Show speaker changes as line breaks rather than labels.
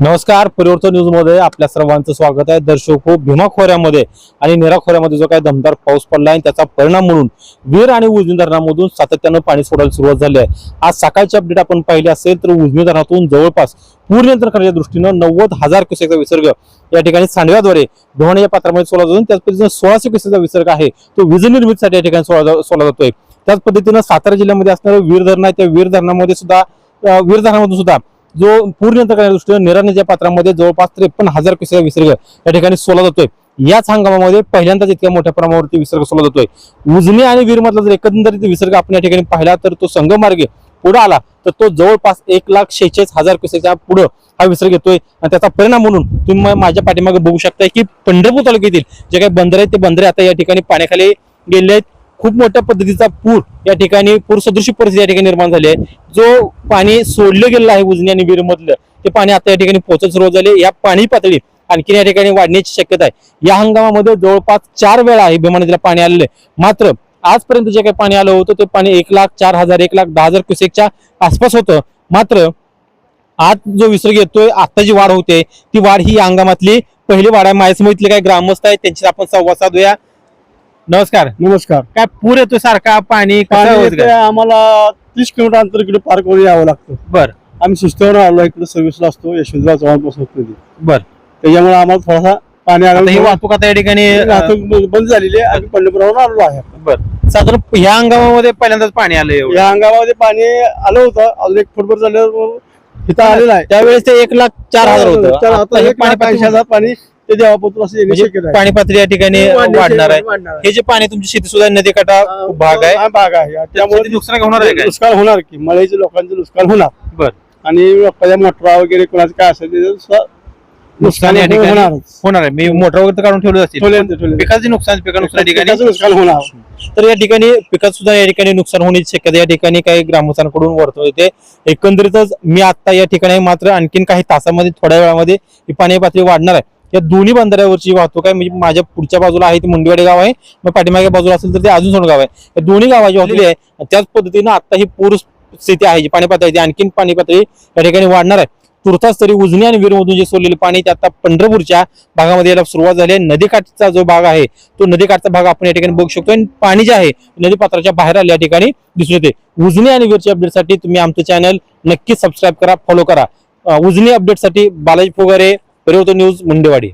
नमस्कार परिवर्तन न्यूजमध्ये आपल्या सर्वांचं स्वागत आहे. दर्शक हो भीमा खोऱ्यामध्ये आणि निराखोऱ्यामध्ये जो काही दमदार पाऊस पडला आहे त्याचा परिणाम म्हणून वीर आणि उजनी धरणामधून सातत्यानं पाणी सोडायला सुरुवात झाली आहे. आज सकाळची अपडेट आपण पाहिली असेल तर उजनी धरणातून जवळपास पूर नियंत्रण करण्याच्या दृष्टीनं नव्वद हजार क्युसेकचा विसर्ग या ठिकाणी सांडव्याद्वारे धोणे या पात्रामध्ये सोडला जातो. त्याच पद्धतीनं सोळाशे क्युसेकचा विसर्ग आहे. तो वीज निर्मितीसाठी या ठिकाणी सोडला सोडला जातोय. त्याच पद्धतीनं सातारा जिल्ह्यामध्ये असणारं वीर धरण आहे. त्या वीर धरणामध्ये सुद्धा वीर धरणामधून सुद्धा जो पूर्ण नियंत्रण करण्याच्या निरा नदीच्या पात्रामध्ये जवळपास त्रेपन्न हजार क्युसेक विसर्ग या ठिकाणी सोला जातोय. याच हंगामामध्ये पहिल्यांदाच इतक्या मोठ्या प्रमाणावरती विसर्ग सोला जातोय. उजनी आणि वीरमधला जर एकंदरीत विसर्ग आपण या ठिकाणी पाहिला तर तो संगमार्गे पुढे आला तर तो जवळपास एक लाख शेहेचाळीस हजार क्युसेकच्या पुढं हा विसर्ग येतोय. आणि त्याचा परिणाम म्हणून तुम्ही माझ्या पाठीमागे बघू शकताय की पंढरपूर तालुक्यातील जे काही बंदर आहेत ते बंदरे आता या ठिकाणी पाण्याखाली गेले आहेत. खूप मोठ्या पद्धतीचा पूर या ठिकाणी पूर सदृशी परिस्थिती या ठिकाणी निर्माण झाली आहे. जो पाणी सोडलं गेलेलं आहे उजनी आणि वीरमधलं ते पाणी आता या ठिकाणी पोहोचत सुरुवात झाली. या पाणी पातळी आणखीन या ठिकाणी वाढण्याची शक्यता आहे. या हंगामामध्ये जवळपास चार वेळा आहे भीमा नदीला पाणी आलेलं आहे. मात्र आजपर्यंत जे काही पाणी आलं होतं ते पाणी एक लाख चार हजार एक लाख दहा हजार क्युसेकच्या आसपास होतं. मात्र आज जो विसर्ग येतोय आता जी वाढ होते ती वाढ ही या हंगामातली पहिली वाढ आहे. माझ्या काही ग्रामस्थ आहेत त्यांची आपण संवाद साधूया. नमस्कार.
नमस्कार.
काय पूर येतोय सारखा? पाणी कसं
पाणी
होतं
येते
काय?
आम्हाला तीस किलोमीटर अंतर इकडे पार करून यावं लागतं.
बर.
आम्ही सिस्टमवर आलो इकडे सर्व्हिसला असतो यशवंतराव चव्हाणपासून कधी
बर.
त्याच्यामुळे आम्हाला थोडासा पाणी
आता ही
आलं
वाहतूक आता या ठिकाणी अं,
वाहतूक बंद झालेली आहे. आम्ही पंढरपुरावर आलो आहे.
बर. साधारण ह्या हंगामामध्ये पहिल्यांदाच पाणी आलं एवढं.
या अंगामध्ये पाणी आलं होतं. अजून एक फुटभर झाल्यावर इथं आलेलं आहे.
त्यावेळेस ते एक लाख चार हजार होतं.
तर
आता
आता
हे
एक
पाणी
लाख ऐंशी हजार पाणी ते देवापत्र असं येण्याची
म्हणजे
शक्यता आहे
पाणी पातळी या ठिकाणी
वाढण्याची-
वाढणार आहे
वाढणार आहे.
हे जे पाणी तुमची शेती सुद्धा नदीकाठा खूप भाग आहे.
हा भाग आहे.
त्यामुळे
त्यामुळे
नुकसान होणार आहे काय?
नुकसान होणार की मळ्याचे लोकांचं नुकसान होणार.
बर.
आणि लोकांच्या मोटरा वगैरे कोणाचं काय असेल
नुकसान या ठिकाणी
होणारच.
होणार आहे. मी मोटर वगैरे तर काढून ठेवलं असतील.
ठेवले- ठेवले.
पिकाचे नुकसान पिका नुकसान या ठिकाणी?
पिकाचं नुकसान होणार.
तर या ठिकाणी पिकात सुद्धा या ठिकाणी नुकसान होण्याची शक्यता या ठिकाणी काही ग्रामस्थांकडून वर्तवत येते एकंदरीतच मी आता या ठिकाणी आहे, मात्र आणखीन काही तासामध्ये थोड्या वेळामध्ये ही पाणी पातळी वाढणार आहे. या दोन्ही बंधाऱ्यावरची वाहतूक आहे. म्हणजे माझ्या पुढच्या बाजूला आहे ती मुंडेवाडी गाव आहे. मग पाठीमागे बाजूला असेल तर ते अजून सोड गाव आहे. या दोन्ही गावाची वाहतूक आहे. त्याच पद्धतीनं आता ही पूर स्थिती आहे. जी पाणी पातळी आणखीन पाणी पातळी या ठिकाणी वाढणार आहे. तुर्तास तरी उजनी आणि वीरमधून जे सोडलेले पाणी ते आता पंढरपूरच्या भागामध्ये यायला सुरुवात झाली आहे. नदीकाठचा जो भाग आहे तो नदीकाठचा भाग आपण या ठिकाणी बघू शकतो आणि पाणी जे आहे नदी पात्राच्या बाहेर आले या ठिकाणी दिसून येते. उजनी आणि वीरच्या अपडेटसाठी तुम्ही आमचं चॅनल नक्की सबस्क्राईब करा फॉलो करा. उजनी अपडेटसाठी बालाजी फोगारे परिवर्तन न्यूज मुंडेवाडी.